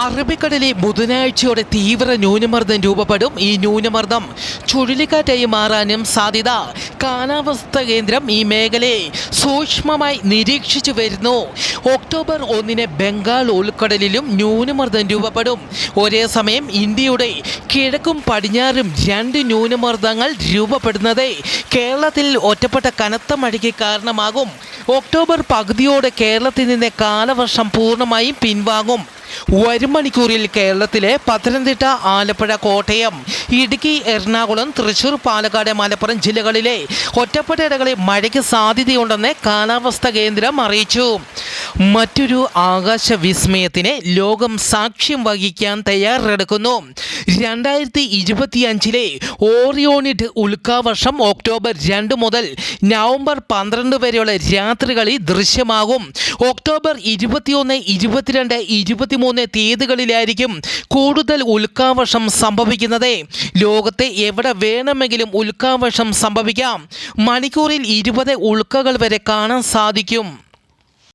അറബിക്കടലിൽ ബുധനാഴ്ചയോടെ തീവ്ര ന്യൂനമർദ്ദം രൂപപ്പെടും. ഈ ന്യൂനമർദ്ദം ചുഴലിക്കാറ്റായി മാറാനും സാധ്യത. കാലാവസ്ഥ കേന്ദ്രം ഈ മേഖലയെ സൂക്ഷ്മമായി നിരീക്ഷിച്ചു വരുന്നു. ഒക്ടോബർ ഒന്നിന് ബംഗാൾ ഉൾക്കടലിലും ന്യൂനമർദ്ദം രൂപപ്പെടും. ഒരേ സമയം ഇന്ത്യയുടെ കിഴക്കും പടിഞ്ഞാറും രണ്ട് ന്യൂനമർദ്ദങ്ങൾ രൂപപ്പെടുന്നത് കേരളത്തിൽ ഒറ്റപ്പെട്ട കനത്ത മഴയ്ക്ക് കാരണമാകും. ഒക്ടോബർ പകുതിയോടെ കേരളത്തിൽ നിന്ന് കാലവർഷം പൂർണമായും പിൻവാങ്ങും. വരും മണിക്കൂറിൽ കേരളത്തിലെ പത്തനംതിട്ട ആലപ്പുഴ കോട്ടയം ഇടുക്കി എറണാകുളം തൃശൂർ പാലക്കാട് മലപ്പുറം ജില്ലകളിലെ ഒറ്റപ്പെട്ട ഇടങ്ങളിൽ മഴയ്ക്ക് സാധ്യതയുണ്ടെന്ന് കാലാവസ്ഥാ കേന്ദ്രം അറിയിച്ചു. മറ്റൊരു ആകാശ വിസ്മയത്തിന് ലോകം സാക്ഷ്യം വഹിക്കാൻ തയ്യാറെടുക്കുന്നു. രണ്ടായിരത്തി ഇരുപത്തിയഞ്ചിലെ ഓറിയോണിഡ് ഉൽക്കാവർഷം ഒക്ടോബർ രണ്ട് മുതൽ നവംബർ പന്ത്രണ്ട് വരെയുള്ള രാത്രികളിൽ ദൃശ്യമാകും. ഒക്ടോബർ ഇരുപത്തിയൊന്ന് ഇരുപത്തിരണ്ട് ഇരുപത്തിമൂന്ന് തീയതികളിലായിരിക്കും കൂടുതൽ ഉൽക്കാവർഷം സംഭവിക്കുന്നത്. ലോകത്തെ എവിടെ വേണമെങ്കിലും ഉൽക്കാവർഷം സംഭവിക്കാം. മണിക്കൂറിൽ ഇരുപത് ഉൾക്കകൾ വരെ കാണാൻ സാധിക്കും.